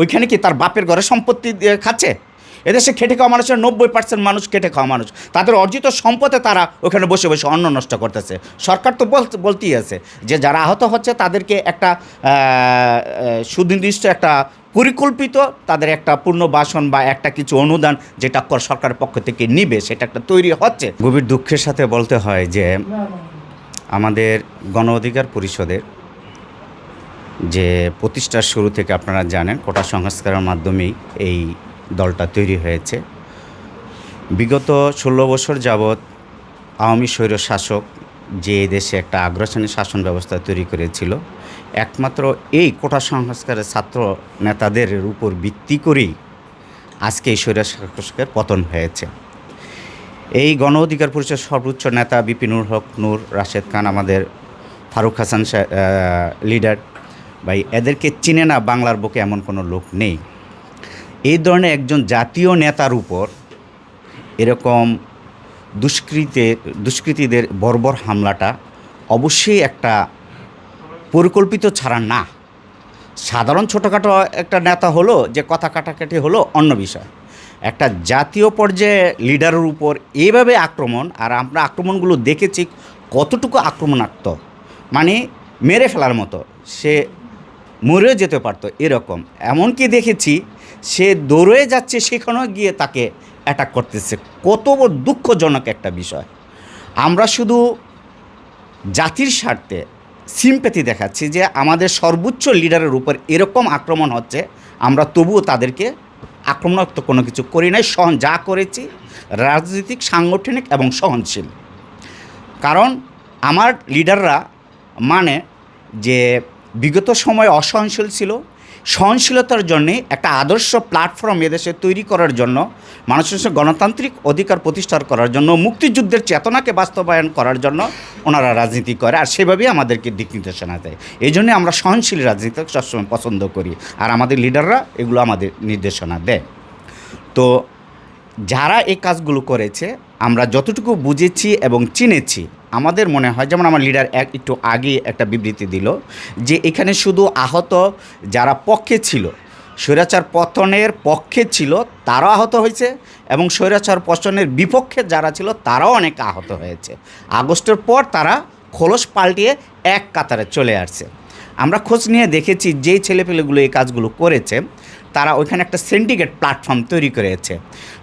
ওইখানে কি তার বাপের ঘরে সম্পত্তি খাচ্ছে? এদেশে খেটে খাওয়া মানুষের নব্বই পার্সেন্ট মানুষ খেটে খাওয়া মানুষ। তাদের অর্জিত সম্পদে তারা ওখানে বসে বসে অন্ন নষ্ট করতেছে। সরকার তো বল বলতেই আছে যে যারা আহত হচ্ছে তাদেরকে একটা সুনির্দিষ্ট একটা পরিকল্পিত তাদের একটা পুনর্বাসন বা একটা কিছু অনুদান যেটা কর সরকারের পক্ষ থেকে নিবে, সেটা একটা তৈরি হচ্ছে। গভীর দুঃখের সাথে বলতে হয় যে আমাদের গণ অধিকার পরিষদের যে প্রতিষ্ঠার শুরু থেকে আপনারা জানেন, কোটা সংস্কারের মাধ্যমেই এই দলটা তৈরি হয়েছে। বিগত ষোলো বছর যাবৎ আওয়ামী স্বৈর শাসক যে দেশে একটা আগ্রাসনী শাসন ব্যবস্থা তৈরি করেছিল, একমাত্র এই কোটা সংস্কারের ছাত্র নেতাদের উপর ভিত্তি করেই আজকে এই স্বৈর শাসকের পতন হয়েছে। এই গণ অধিকার পরিষদের সর্বোচ্চ নেতা বিপিনুর হক, নূর রাশেদ খান, আমাদের ফারুক হাসান লিডার ভাই, এদেরকে চিনে না বাংলার বুকে এমন কোনো লোক নেই। এই ধরনের একজন জাতীয় নেতার উপর এরকম দুষ্কৃতের দুষ্কৃতীদের বর্বর হামলাটা অবশ্যই একটা পরিকল্পিত ছাড়া না। সাধারণ ছোটোখাটো একটা নেতা হলো, যে কথা কাটাকাটি হলো অন্য বিষয়। একটা জাতীয় পর্যায়ে লিডারের উপর এইভাবে আক্রমণ, আর আমরা আক্রমণগুলো দেখেছি কতটুকু আক্রমণাত্মক মানে মেরে ফেলার মতো। সে মরেও যেতে পারতো এরকম। এমনকি দেখেছি, সে দৌড়ে যাচ্ছে সেখানেও গিয়ে তাকে অ্যাটাক করতেছে। কত বড় দুঃখজনক একটা বিষয়। আমরা শুধু জাতির স্বার্থে সিম্পেথি দেখাচ্ছি যে আমাদের সর্বোচ্চ লিডারের উপর এরকম আক্রমণ হচ্ছে, আমরা তবুও তাদেরকে আক্রমণাত্মক কোনো কিছু করি নাই, সহন যা করেছি, রাজনৈতিক, সাংগঠনিক এবং সহনশীল। কারণ আমার লিডাররা মানে যে বিগত সময় অসহনশীল ছিল। সহনশীলতার জন্যে একটা আদর্শ প্ল্যাটফর্ম এদেশে তৈরি করার জন্য, মানুষের সাথে গণতান্ত্রিক অধিকার প্রতিষ্ঠা করার জন্য, মুক্তিযুদ্ধের চেতনাকে বাস্তবায়ন করার জন্য ওনারা রাজনীতি করে আর সেভাবেই আমাদেরকে দিক নির্দেশনা দেয়। এই জন্যে আমরা সহনশীল রাজনীতি সবসময় পছন্দ করি আর আমাদের লিডাররা এগুলো আমাদের নির্দেশনা দেয়। তো যারা এই কাজগুলো করেছে, আমরা যতটুকু বুঝেছি এবং চিনেছি আমাদের মনে হয়, যেমন আমার লিডার এক একটু আগে একটা বিবৃতি দিল, যে এখানে শুধু আহত যারা পক্ষে ছিল, স্বৈরাচার পতনের পক্ষে ছিল তারাও আহত হয়েছে এবং স্বৈরাচার পতনের বিপক্ষে যারা ছিল, তারাও অনেক আহত হয়েছে। আগস্টের পর তারা খোলস পাল্টিয়ে এক কাতারে চলে আসছে। আমরা খোঁজ নিয়ে দেখেছি, যেই ছেলেপেলেগুলো এই কাজগুলো করেছে, তারা ওইখানে একটা সিন্ডিকেট প্ল্যাটফর্ম তৈরি করেছে,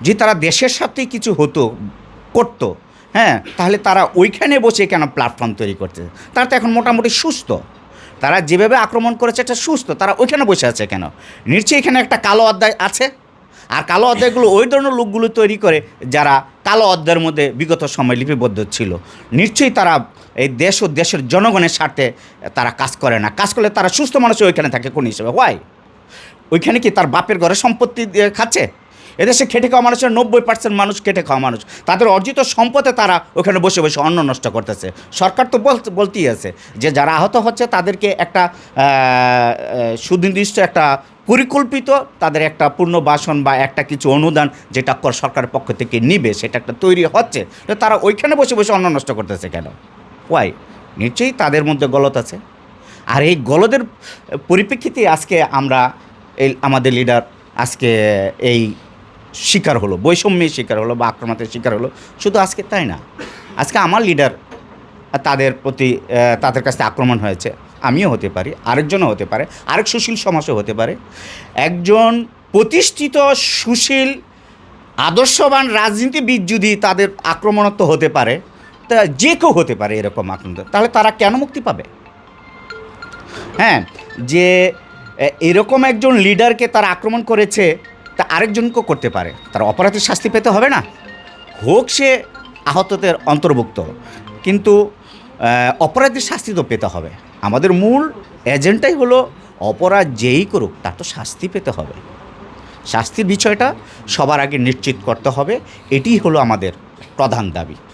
যে তারা দেশের সাথেই কিছু হতো, করতো হ্যাঁ তাহলে তারা ওইখানে বসে কেন প্ল্যাটফর্ম তৈরি করছে? তারা তো এখন মোটামুটি সুস্থ। তারা যেভাবে আক্রমণ করেছে এটা সুস্থ, তারা ওইখানে বসে আছে কেন? নিশ্চয়ই এখানে একটা কালো অধ্যায় আছে। আর কালো অধ্যায়গুলো ওই ধরনের লোকগুলো তৈরি করে যারা কালো অধ্যায়ের মধ্যে বিগত সময় লিপিবদ্ধ ছিল। নিশ্চয়ই তারা এই দেশ ও দেশের জনগণের স্বার্থে তারা কাজ করে না। কাজ করলে তারা সুস্থ মানুষ ওইখানে থাকে, কোন হিসেবে। হোয়াই ওইখানে কি তার বাপের ঘরে সম্পত্তি খাচ্ছে? এদেশে খেটে খাওয়া মানুষের নব্বই পার্সেন্ট মানুষ খেটে খাওয়া মানুষ। তাদের অর্জিত সম্পদে তারা ওখানে বসে বসে অন্ন নষ্ট করতেছে। সরকার তো বল, বলতেই আছে যে যারা আহত হচ্ছে তাদেরকে একটা সুনির্দিষ্ট একটা পরিকল্পিত তাদের একটা পূর্ণ পুনর্বাসন বা একটা কিছু অনুদান যেটা কর সরকারের পক্ষ থেকে নিবে, সেটা একটা তৈরি হচ্ছে। তো তারা ওইখানে বসে বসে অন্ন নষ্ট করতেছে কেন? ওয়াই নিশ্চয়ই তাদের মধ্যে গলত আছে। আর এই গলদের পরিপ্রেক্ষিতে আজকে আমরা এই, আমাদের লিডার আজকে এই শিকার হলো, বৈষম্যের শিকার হলো বা আক্রমণের শিকার হলো, শুধু আজকে তাই না। আজকে আমার লিডার তাদের প্রতি তাদের কাছে আক্রমণ হয়েছে, আমিও হতে পারি, আরেকজনও হতে পারে, আরেক সুশীল সমাজও হতে পারে। একজন প্রতিষ্ঠিত, সুশীল, আদর্শবান রাজনীতিবিদ যদি তাদের আক্রমণাত্মক হতে পারে, তা যে কেউ হতে পারে এরকম আক্রমণ, তাহলে তারা কেন মুক্তি পাবে? হ্যাঁ যে এরকম একজন লিডারকে তারা আক্রমণ করেছে তা আরেকজনকেও করতে পারে। তার অপরাধের শাস্তি পেতে হবে না। হোক সে আহতদের অন্তর্ভুক্ত, কিন্তু অপরাধের শাস্তি তো পেতে হবে। আমাদের মূল এজেন্টটাই হলো, অপরাধ যেই করুক, তার তো শাস্তি পেতে হবে। শাস্তির বিষয়টা সবার আগে নিশ্চিত করতে হবে, এটি হলো আমাদের প্রধান দাবি।